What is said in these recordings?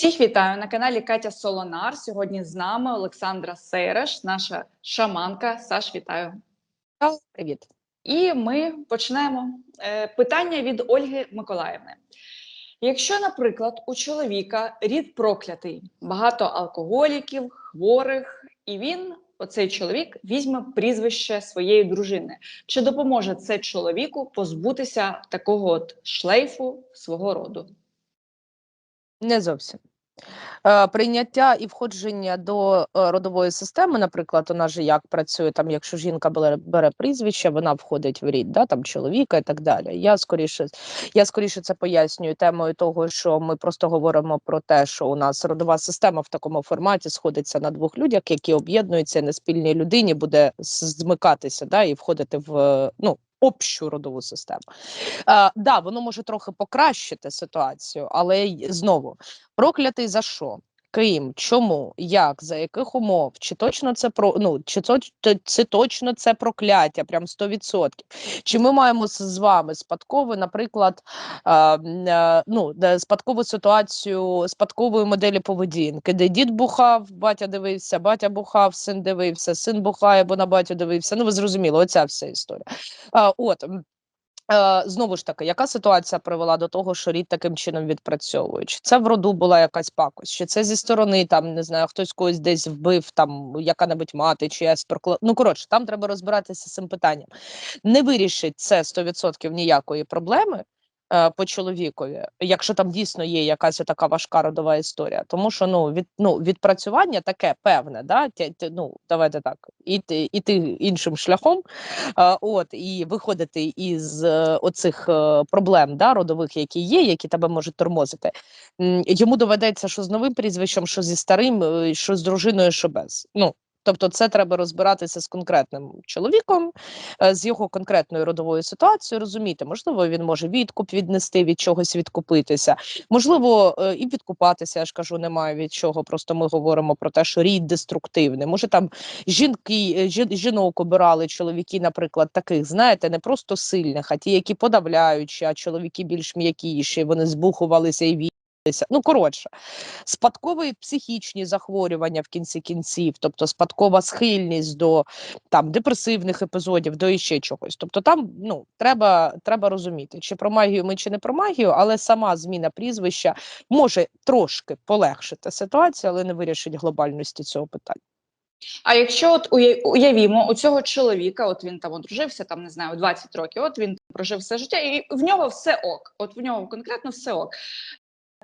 Всіх вітаю на каналі Катя Солонар. Сьогодні з нами Олександра Сейреш, наша шаманка. Саш, вітаю. Привіт. І ми почнемо. Е, Питання від Ольги Миколаївни. Якщо, наприклад, у чоловіка рід проклятий, багато алкоголіків, хворих, і він, оцей чоловік, візьме прізвище своєї дружини, чи допоможе це чоловіку позбутися такого от шлейфу свого роду? Не зовсім. Е, прийняття і входження до е, родової системи, наприклад, нас же як працює там, якщо жінка бере, бере прізвище, вона входить в рід, да, там чоловіка і так далі. Я скоріше, я скоріше це пояснюю темою того, що ми просто говоримо про те, що у нас родова система в такому форматі сходиться на двох людях, які об'єднуються на спільній людині буде змикатися да, і входити в е, ну, общу родову систему. Е, да, воно може трохи покращити ситуацію, але знову проклятий за що? Ким, чому, як, за яких умов, чи точно це про ну чи то- це точно це прокляття, прям 100%. Чи ми маємо з вами спадкову, наприклад, м, е, ну, спадкову ситуацію спадкової моделі поведінки, де дід бухав, батя дивився, батя бухав, син дивився, син бухає, бо на батю дивився. Ну, ви зрозуміли, оця вся історія. Е, от. Е, знову ж таки, яка ситуація привела до того, що рід таким чином відпрацьовує? Чи це в роду була якась пакость, чи це зі сторони там не знаю, хтось когось десь вбив, там яка-небудь мати, чиясь прокла... Ну коротше, там треба розбиратися з цим питанням. Не вирішить це 100% ніякої проблеми. Е, По чоловікові, якщо там дійсно є якась така важка родова історія, тому що ну від ну відпрацювання таке певне, да тя- тя- ну давайте так, іти, іти іншим шляхом, Е, От і виходити із е, оцих проблем да, родових, які є, які тебе можуть тормозити. Йому доведеться, що з новим прізвищем, що зі старим, що з дружиною, що без. Ну тобто, це треба розбиратися з конкретним чоловіком, е, з його конкретною родовою ситуацією, розуміти, можливо, він може відкуп віднести, від чогось відкупитися. Можливо, е, і відкупатися, я ж кажу, немає від чого. Просто ми говоримо про те, що рід деструктивний. Може там жінки, е, жін- жінок обирали чоловіки, наприклад, таких, знаєте, не просто сильних, а ті, які подавляючі, а чоловіки більш м'якіші, вони збухувалися і. Ну, коротше, спадкові психічні захворювання в кінці кінців, тобто спадкова схильність до там депресивних епізодів, до іще чогось. Тобто, там ну треба, треба розуміти, чи про магію ми, чи не про магію, але сама зміна прізвища може трошки полегшити ситуацію, але не вирішить глобальності цього питання. А якщо от уявімо, у цього чоловіка, от він там одружився, там не знаю, 20 років, от він прожив все життя, і в нього все ок. От в нього конкретно все ок.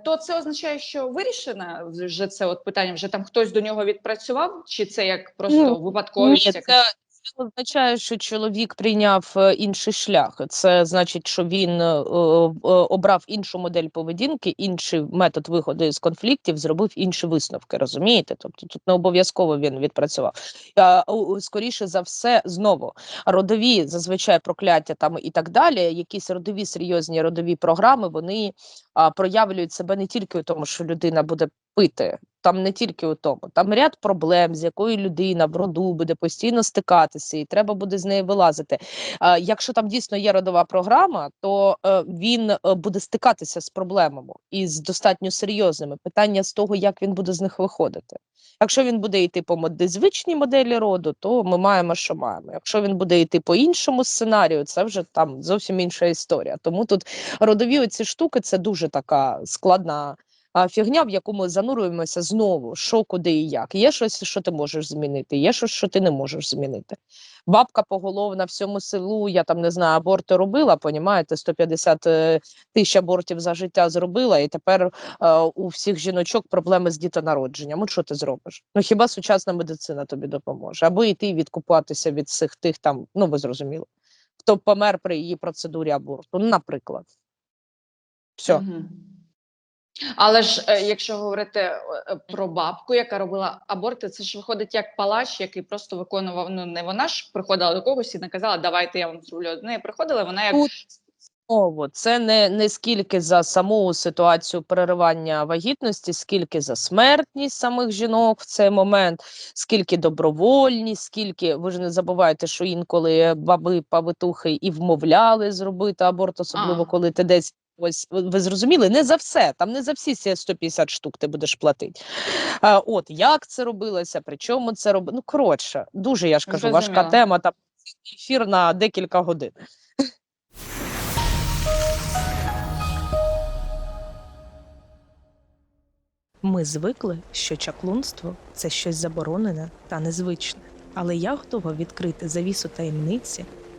То це означає, що вирішено вже це от питання, вже там хтось до нього відпрацював, чи це як просто Ну, випадковість? Ні, якась? Це, означає, що чоловік прийняв е, інший шлях. Це значить, що він е, е, обрав іншу модель поведінки, інший метод виходу з конфліктів, зробив інші висновки. Розумієте? Тобто тут не обов'язково він відпрацював. А, скоріше за все, знову родові зазвичай прокляття там і так далі. Якісь родові серйозні родові програми вони проявлюють себе не тільки у тому, що людина буде пити. Там не тільки у тому, там ряд проблем, з якою людина в роду буде постійно стикатися, і треба буде з неї вилазити. А, якщо там дійсно є родова програма, то е, він е, буде стикатися з проблемами і з достатньо серйозними. Питання з того, як він буде з них виходити. Якщо він буде йти по моди, звичній моделі роду, то ми маємо, що маємо. Якщо він буде йти по іншому сценарію, це вже там зовсім інша історія. Тому тут родові оці штуки це дуже така складна фігня, в яку ми занурюємося знову, що, куди і як. Є щось, що ти можеш змінити, є щось, що ти не можеш змінити. Бабка поголовна всьому селу, я там не знаю, аборти робила, понімаєте, 150 е, тисяч абортів за життя зробила, і тепер е, у всіх жіночок проблеми з дітонародженням. От що ти зробиш? Ну хіба сучасна медицина тобі допоможе? Або йти відкупатися від всіх тих там, ну ви зрозуміли, хто помер при її процедурі аборту, наприклад. Все. Мгм. Але ж е, якщо говорити е, про бабку, яка робила аборти, це ж виходить як палач, який просто виконував. Ну не вона ж приходила до когось і наказала, давайте я вам зроблю. Неї приходила, вона як Знову, це не, не скільки за саму ситуацію переривання вагітності, скільки за смертність самих жінок в цей момент, скільки добровольність, скільки ви ж не забувайте, що інколи баби павитухи і вмовляли зробити аборт, особливо Ага. коли ти десь Ось ви ви зрозуміли, не за все, там не за всі ці 150 штук ти будеш платити. А, от як це робилося, при чому це робилося? Ну, коротше, дуже я ж кажу, важка тема, там ефір на декілька годин. Ми звикли, що чаклунство це щось заборонене та незвичне. Але я готова відкрити завісу таємниці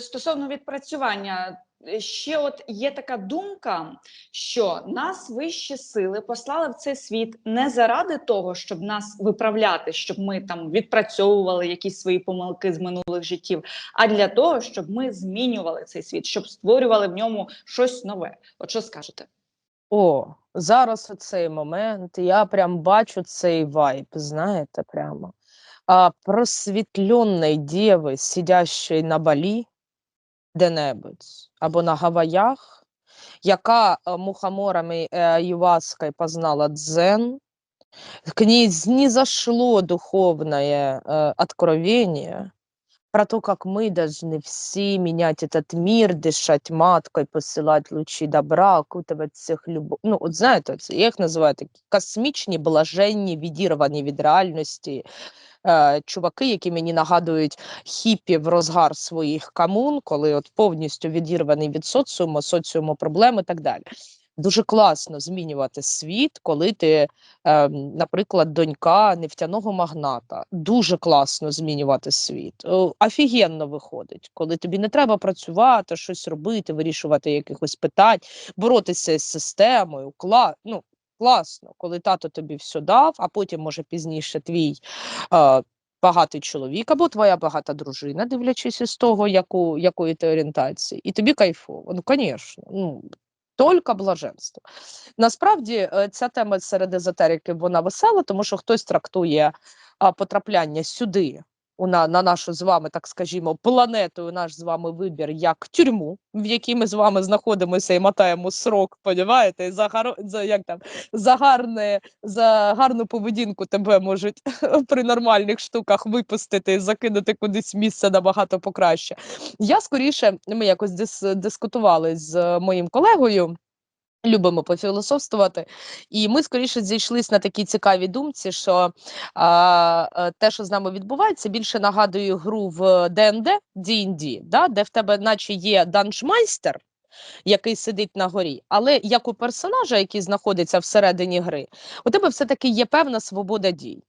Стосовно відпрацювання, е, ще от є така думка, що нас вищі сили послали в цей світ не заради того, щоб нас виправляти, щоб ми там відпрацьовували якісь свої помилки з минулих життів, а для того, щоб ми змінювали цей світ, щоб створювали в ньому щось нове. От що скажете? О, зараз у цей момент я прям бачу цей вайб, знаєте, прямо А, просвітленної дєви, сидящої на Балі, де-небудь, або на Гаваях, яка е, мухоморами і аюваской познала дзен, к ней снизошло духовное э, откровение про то, как мы должны все менять этот мир, дышать маткой, посылать лучи добра, окутывать всех любов. Ну, от знаєте, це я їх називаю такі космічні, блаженні, відірвані від реальності е, чуваки, які мені нагадують хіпі в розгар своїх комун, коли от повністю відірваний від соціуму, соціуму проблем і так далі. Дуже класно змінювати світ, коли ти, е, наприклад, донька нефтяного магната. Дуже класно змінювати світ. Офігенно виходить, коли тобі не треба працювати, щось робити, вирішувати якихось питань, боротися з системою. Кла... Ну, класно, коли тато тобі все дав, а потім, може, пізніше твій. Е, Багатий чоловік або твоя багата дружина, дивлячись із того, яку, якої ти орієнтації, і тобі кайфово. Ну, звісно, ну, тільки блаженство. Насправді е, ця тема серед езотериків вона весела, тому що хтось трактує а, потрапляння сюди, на, на нашу з вами, так скажімо, планету, наш з вами вибір як тюрму, в якій ми з вами знаходимося і мотаємо срок, понімаєте, за, гаро- за, як там, за, гарне, за гарну поведінку тебе можуть при нормальних штуках випустити і закинути кудись місце набагато покраще. Я скоріше, ми якось дис, дискутували з моїм колегою. Любимо пофілософствувати, і ми скоріше зійшлись на такій цікавій думці, що а, е, те, що з нами відбувається, більше нагадує гру в ДНД, D&D, да, де в тебе, наче є данжмайстер, який сидить на горі, але як у персонажа, який знаходиться всередині гри, у тебе все-таки є певна свобода дій.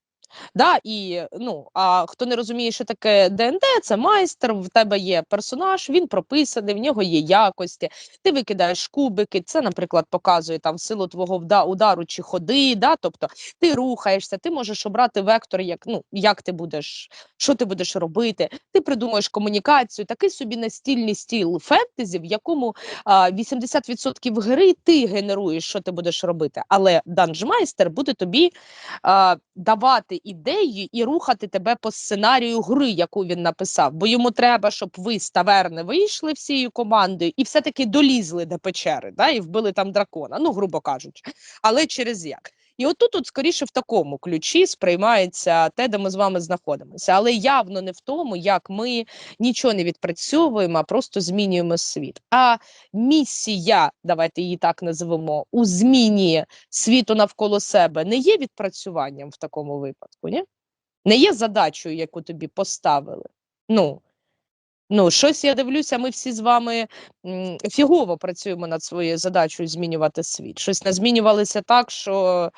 Да, і ну, а хто не розуміє, що таке ДНД, це майстер, в тебе є персонаж, він прописаний, в нього є якості. Ти викидаєш кубики, це, наприклад, показує там силу твого удару чи ходи. Да? Тобто ти рухаєшся, ти можеш обрати вектор, як, ну, як ти будеш, що ти будеш робити. Ти придумаєш комунікацію, такий собі настільний стіл фентезі, в якому а, 80% гри ти генеруєш, що ти будеш робити. Але данжмайстер буде тобі а, давати ідеї і рухати тебе по сценарію гри, яку він написав. Бо йому треба, щоб ви з таверни вийшли всією командою і все-таки долізли до печери, да, і вбили там дракона, ну, грубо кажучи. Але через як? І отут, от, скоріше, в такому ключі сприймається те, де ми з вами знаходимося, але явно не в тому, як ми нічого не відпрацьовуємо, а просто змінюємо світ. А місія, давайте її так назвемо, у зміні світу навколо себе не є відпрацюванням в такому випадку, ні? Не є задачею, яку тобі поставили. Ну, Ну, щось я дивлюся, ми всі з вами фігово працюємо над своєю задачею змінювати світ. Щось не змінювалося так, що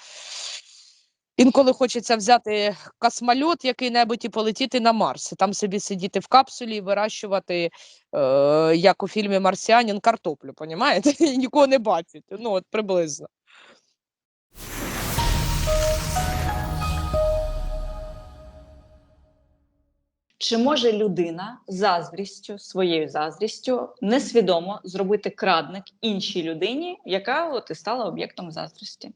інколи хочеться взяти космольот який-небудь і полетіти на Марс, там собі сидіти в капсулі і вирощувати, е, як у фільмі Марсіанін, картоплю, понімаєте? І нікого не бачити. Ну, от приблизно. Чи може людина заздрістю, своєю заздрістю, несвідомо зробити крадник іншій людині, яка от і стала об'єктом заздрості?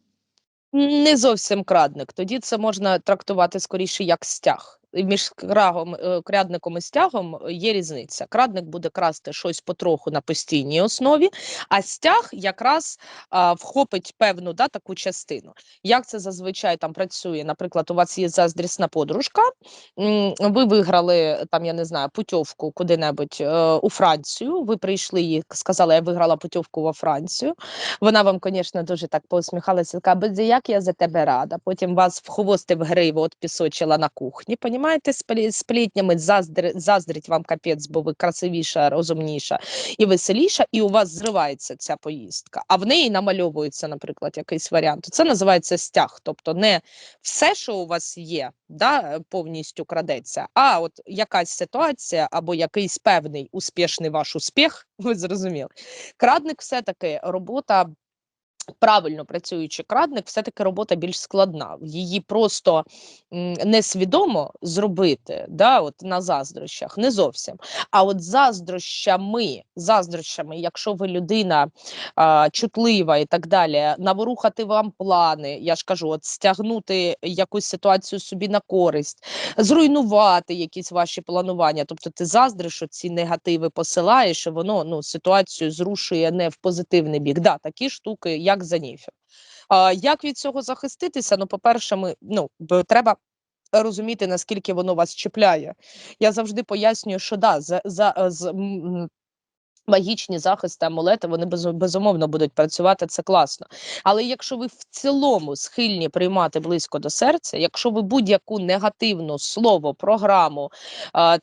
Не зовсім крадник. Тоді це можна трактувати скоріше як стяг. І Між крагом, е, крядником і стягом є різниця. Крадник буде красти щось потроху на постійній основі, а стяг якраз а, вхопить певну да, таку частину. Як це зазвичай там працює? Наприклад, у вас є заздрісна подружка, ви виграли там, я не знаю, путівку куди-небудь е, у Францію. Ви прийшли їй, сказали, я виграла путівку во Францію. Вона вам, звісно, дуже так посміхалася, така, як я за тебе рада. Потім вас в хвости в гриву от пісочила на кухні, сплі- сплітнями, заздри, заздрить вам капець, бо ви красивіша, розумніша і веселіша, і у вас зривається ця поїздка, а в неї намальовується, наприклад, якийсь варіант. Це називається стяг, тобто не все, що у вас є, да, повністю крадеться, а от якась ситуація або якийсь певний успішний ваш успіх, ви зрозуміли. Крадник все-таки робота. Правильно працюючи крадник, все-таки робота більш складна. Її просто несвідомо зробити да, от на заздрощах, не зовсім. А от заздрощами, заздрощами, якщо ви людина а, чутлива і так далі, наворухати вам плани, я ж кажу, от стягнути якусь ситуацію собі на користь, зруйнувати якісь ваші планування. Тобто ти заздриш, ці негативи посилаєш, воно ну, ситуацію зрушує не в позитивний бік. Да, такі штуки, як Заніфів. А, як від цього захиститися? Ну, по-перше, ми ну, треба. Розуміти, наскільки воно вас чіпляє. Я завжди пояснюю, що да, за, за, з, магічні захисти, амулети, вони безумовно будуть працювати, це класно. Але якщо ви в цілому схильні приймати близько до серця, якщо ви будь-яку негативну слово, програму,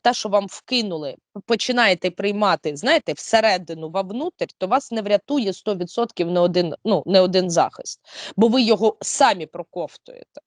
те, що вам вкинули, починаєте приймати, знаєте, всередину, вовнутрь, то вас не врятує 100% не один, ну, не один захист, бо ви його самі проковтуєте.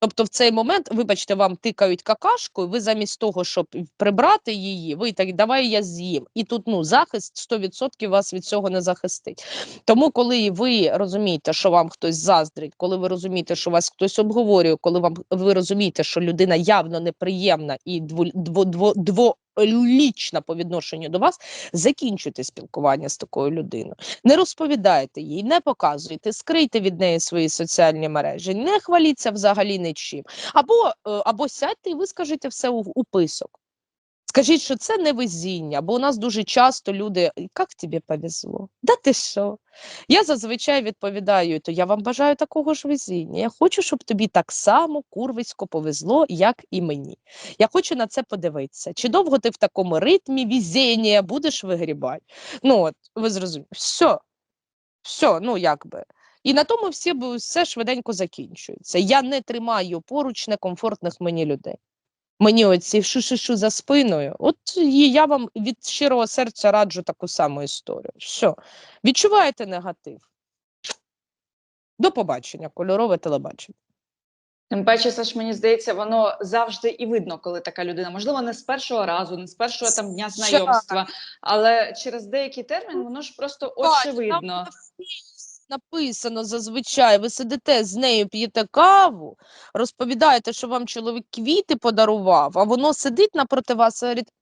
Тобто в цей момент, вибачте, вам тикають какашкою, ви замість того, щоб прибрати її, ви так давай я з'їм. І тут ну захист 100% вас від цього не захистить. Тому, коли ви розумієте, що вам хтось заздрить, коли ви розумієте, що вас хтось обговорює, коли вам ви розумієте, що людина явно неприємна і дво, дво, дво, дволічна по відношенню до вас, закінчуйте спілкування з такою людиною. Не розповідайте їй, не показуйте, скрийте від неї свої соціальні мережі, не хваліться взагалі нічим. Або, е, або сядьте і вискажете все у, у писок. Скажіть, що це не везіння, бо у нас дуже часто люди, як тобі повезло? Да ти що? Я зазвичай відповідаю, то я вам бажаю такого ж везіння. Я хочу, щоб тобі так само курвисько повезло, як і мені. Я хочу на це подивитися. Чи довго ти в такому ритмі везіння будеш вигрібати? Ну от, ви зрозуміли, все, все, ну якби. І на тому всі, все швиденько закінчується. Я не тримаю поруч некомфортних мені людей. Мені оці шу-шу-шу за спиною. От і я вам від щирого серця раджу таку саму історію. Все, відчуваєте негатив. До побачення, кольорове телебачення. Тим паче, Саш, мені здається, воно завжди і видно, коли така людина. Можливо, не з першого разу, не з першого там дня знайомства, але через деякий термін воно ж просто очевидно. Написано зазвичай. Ви сидите з нею, п'єте каву, розповідаєте, що вам чоловік квіти подарував, а воно сидить напроти вас і говорить.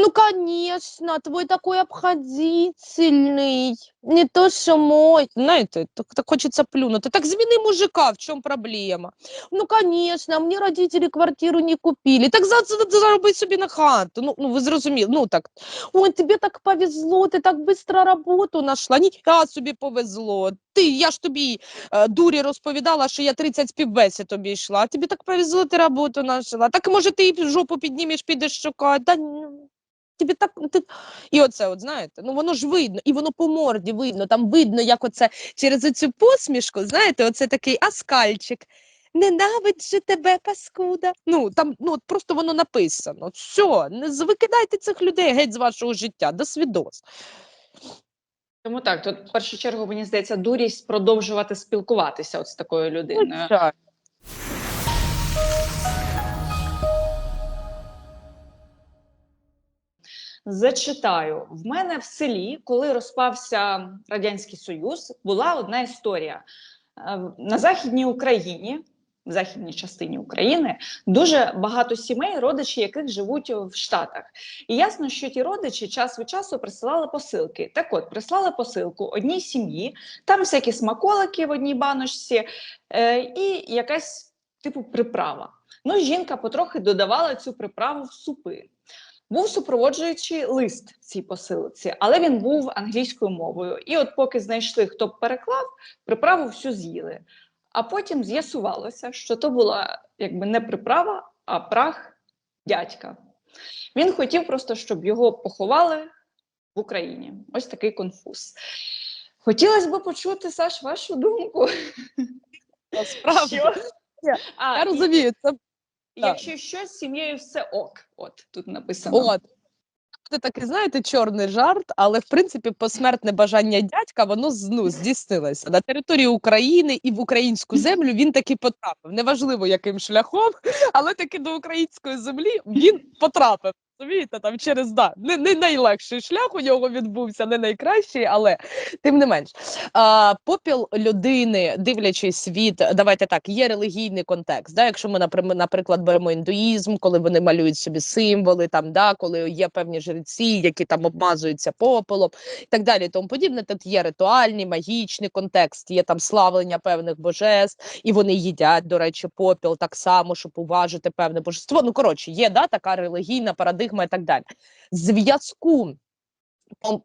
Ну, конечно, твой такой обходительный, не то, що мой. Знаєте, так, так хочеться плюнути. Так зміни мужика, в чому проблема? Ну, конечно, мені родителі квартиру не купили. Так за, за, зароби собі на хату. Ну, ну, ви зрозуміли, ну так. Ой, тобі так повезло, ти так швидко роботу знайшла. Ніфіга собі повезло. Ти, я ж тобі е, дурі розповідала, що я 30 співбесід тобі йшла. Тобі так повезло, ти роботу знайшла. Так може ти і жопу піднімеш, підеш шукати. Та, тобі так ти... і оце, от знаєте, ну воно ж видно, і воно по морді видно. Там видно, як оце через цю посмішку, знаєте, оце такий аскальчик. Ненавиджу тебе, паскуда. Ну там ну от просто воно написано. Все, не викидайте цих людей геть з вашого життя. До свідос. Тому так, тут в першу чергу мені здається дурість продовжувати спілкуватися от з такою людиною. Звичайно. Зачитаю в мене в селі, коли розпався радянський союз, була одна історія Е, на західній Україні. В західній частині України дуже багато сімей, родичі яких живуть в Штатах. І ясно, що ті родичі час від часу присилали посилки. Так от, прислали посилку одній сім'ї, там всякі смаколики в одній баночці е, і якась типу приправа. Ну, жінка потрохи додавала цю приправу в супи. Був супроводжуючий лист в цій посилці, але він був англійською мовою. І от поки знайшли, хто б переклав, приправу всю з'їли. А потім з'ясувалося, що то була якби не приправа, а прах дядька. Він хотів просто, щоб його поховали в Україні. Ось такий конфуз. Хотілося б почути, Саш, вашу думку. Насправді. А, Я розумію, це Якщо щось з сім'єю все ок, от тут написано. От. Це такий, знаєте, чорний жарт, але в принципі посмертне бажання дядька воно ну, здійснилося. На території України і в українську землю він таки потрапив. Неважливо, яким шляхом, але таки до української землі він потрапив. Розумієте, там через да, не, не найлегший шлях у нього відбувся, не найкращий, але тим не менш. А, попіл людини, дивлячись від, давайте так, є релігійний контекст. Да? Якщо ми, наприклад, беремо індуїзм, коли вони малюють собі символи, там, да, коли є певні жреці, які там обмазуються попелом і так далі, тому подібне, тут є ритуальний, магічний контекст, є там славлення певних божеств, і вони їдять, до речі, попіл так само, щоб уважити певне божество. Ну, коротше, є да, така релігійна парадигма і так далі. Зв'язку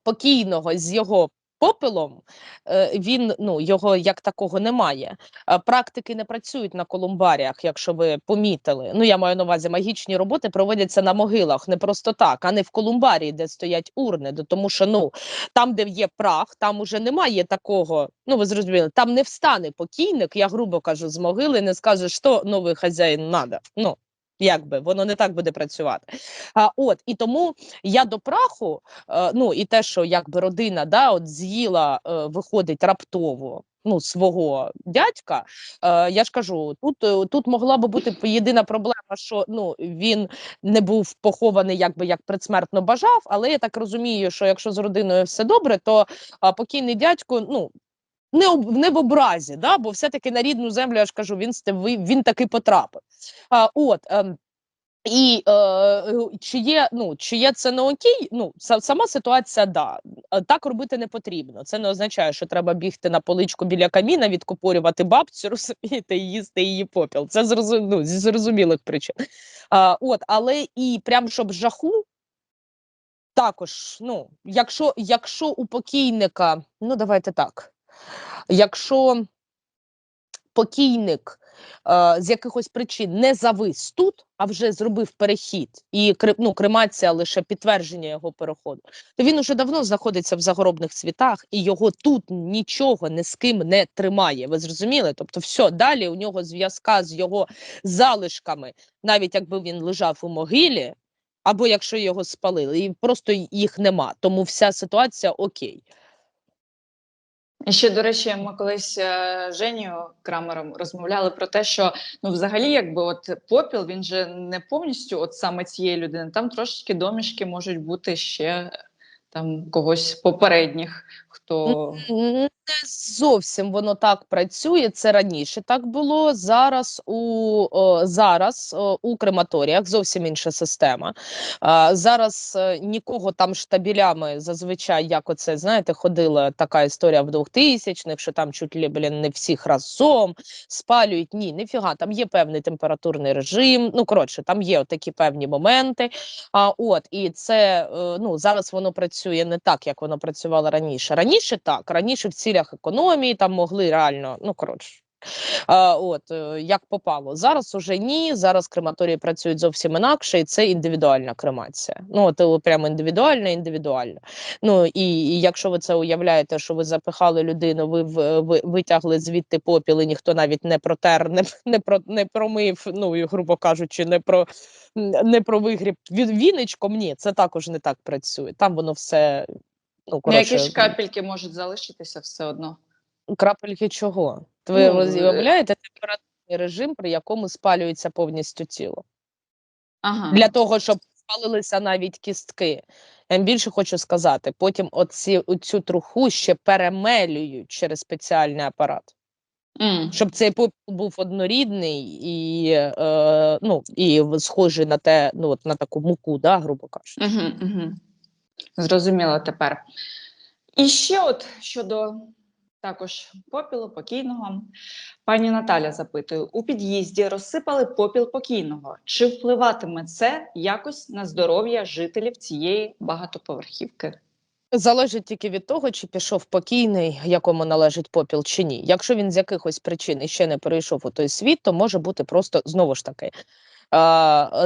покійного з його попелом, е, він ну його як такого немає. Е, Практики не працюють на колумбаріях, якщо ви помітили. Ну я маю на увазі, магічні роботи проводяться на могилах не просто так, а не в колумбарії, де стоять урни. Тому що ну там, де є прах, там уже немає такого. Ну ви зрозуміли, там не встане покійник. Я грубо кажу, з могили не скаже, що новий хазяїн надо. Ну якби воно не так буде працювати. А от і тому я до праху, е, ну і те, що якби родина да, от з'їла, е, виходить раптово. Ну, свого дядька, е, я ж кажу, тут, е, тут могла би бути єдина проблема, що ну він не був похований, якби як предсмертно бажав. Але я так розумію, що якщо з родиною все добре, то покійний дядько, ну не не в образі, да, бо все-таки на рідну землю, я ж кажу, він він таки потрапив. А, от, ем, і е, е, чи є, ну, чи є це не окей? Ну, сама ситуація, да. Е, Так робити не потрібно. Це не означає, що треба бігти на поличку біля каміна, відкупорювати бабцю, розумієте, і їсти її попіл. Це зрозу- ну, зі зрозумілих причин. А, от, але і прям щоб жаху. Також, ну, якщо, якщо у покійника, ну давайте так, якщо покійник е, з якихось причин не завис тут, а вже зробив перехід, і ну, кремація лише підтвердження його переходу, то він уже давно знаходиться в загробних світах, і його тут нічого ні з ким не тримає. Ви зрозуміли? Тобто, все далі у нього зв'язка з його залишками, навіть якби він лежав у могилі, або якщо його спалили, і просто їх нема. Тому вся ситуація окей. І ще, до речі, ми колись е, з Женєю Крамером розмовляли про те, що ну, взагалі, якби от попіл, він же не повністю от саме цієї людини. Там трошечки домішки можуть бути ще там когось попередніх, хто Не зовсім воно так працює. Це раніше так було. Зараз у зараз у крематоріях зовсім інша система. Зараз е, нікого там штабілями зазвичай, як оце знаєте, ходила така історія в 2000-х, що там чуть ли блін, не всіх разом спалюють. Ні, ніфіга, там є певний температурний режим. Ну коротше, там є такі певні моменти. А от і це е, ну зараз воно працює не так, як воно працювало раніше. Раніше так, раніше в цілях економії там могли реально, ну коротше. От е, як попало. Зараз уже ні. Зараз крематорії працюють зовсім інакше, і це індивідуальна кремація. Ну от е, прямо індивідуальна, індивідуальна. Ну і, і якщо ви це уявляєте, що ви запихали людину, ви, в- ви витягли звідти попіл, і ніхто навіть не протер, не, не про не промив, ну і грубо кажучи, не про не про вигріб від віничком. Ні, це також не так працює. Там воно все. Ну, Які коротше, ж капельки можуть залишитися все одно. крапельки чого? Ви Ну, роз- е, температурний режим, при якому спалюється повністю тіло? Ага. Для того, щоб спалилися навіть кістки. Я вам більше хочу сказати, потім оці, оцю труху ще перемелюють через спеціальний апарат, М. щоб цей попіл був однорідний і, е, ну, і схожий на те, ну, от на таку муку, да, грубо кажучи. Угу, угу. Зрозуміло тепер. І ще от щодо також попілу покійного. Пані Наталя запитує: у під'їзді розсипали попіл покійного. Чи впливатиме це якось на здоров'я жителів цієї багатоповерхівки? Залежить тільки від того, чи пішов покійний, якому належить попіл, чи ні. Якщо він з якихось причин іще не перейшов у той світ, то може бути просто знову ж таки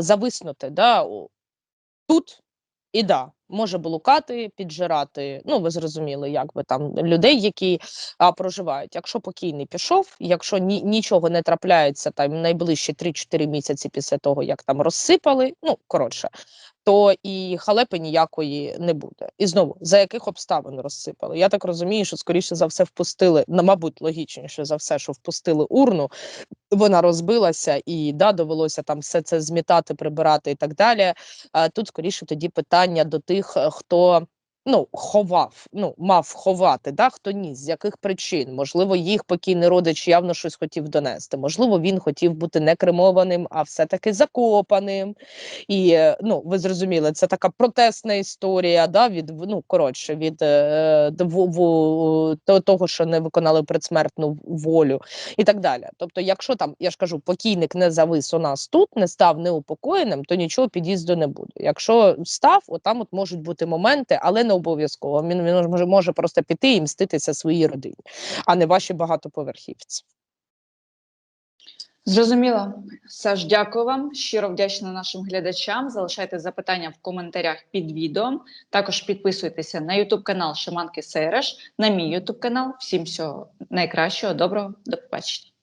зависнути да, тут і да, може блукати, піджирати. Ну, ви зрозуміли, як би там людей, які а, проживають. Якщо покійний пішов, якщо ні, нічого не трапляється там найближчі 3-4 місяці після того, як там розсипали, ну коротше, то і халепи ніякої не буде. І знову за яких обставин розсипали? Я так розумію, що скоріше за все впустили, на мабуть, логічніше за все, що впустили урну, вона розбилася, і да, довелося там все це змітати, прибирати і так далі. А тут скоріше тоді питання до тих, е, хто. Ну, ховав, ну мав ховати, да, хто ніс, з яких причин. Можливо, їх покійний родич явно щось хотів донести. Можливо, він хотів бути не кремованим, а все-таки закопаним. І е, ну, ви зрозуміли, це така протестна історія, да, від ну, коротше, від е, в- в- того, що не виконали предсмертну волю і так далі. Тобто, якщо там, я ж кажу, покійник не завис у нас тут, не став неупокоєним, то нічого під'їзду не буде. Якщо став, отам от можуть бути моменти, але не обов'язково. Він, він може, може просто піти і мститися своїй родині, а не ваші багатоповерхівці. Зрозуміло. Саш, дякую вам. Щиро вдячна нашим глядачам. Залишайте запитання в коментарях під відео. Також підписуйтеся на YouTube канал Шиманки Сейреш, на мій YouTube канал. Всім всього найкращого, доброго, до побачення.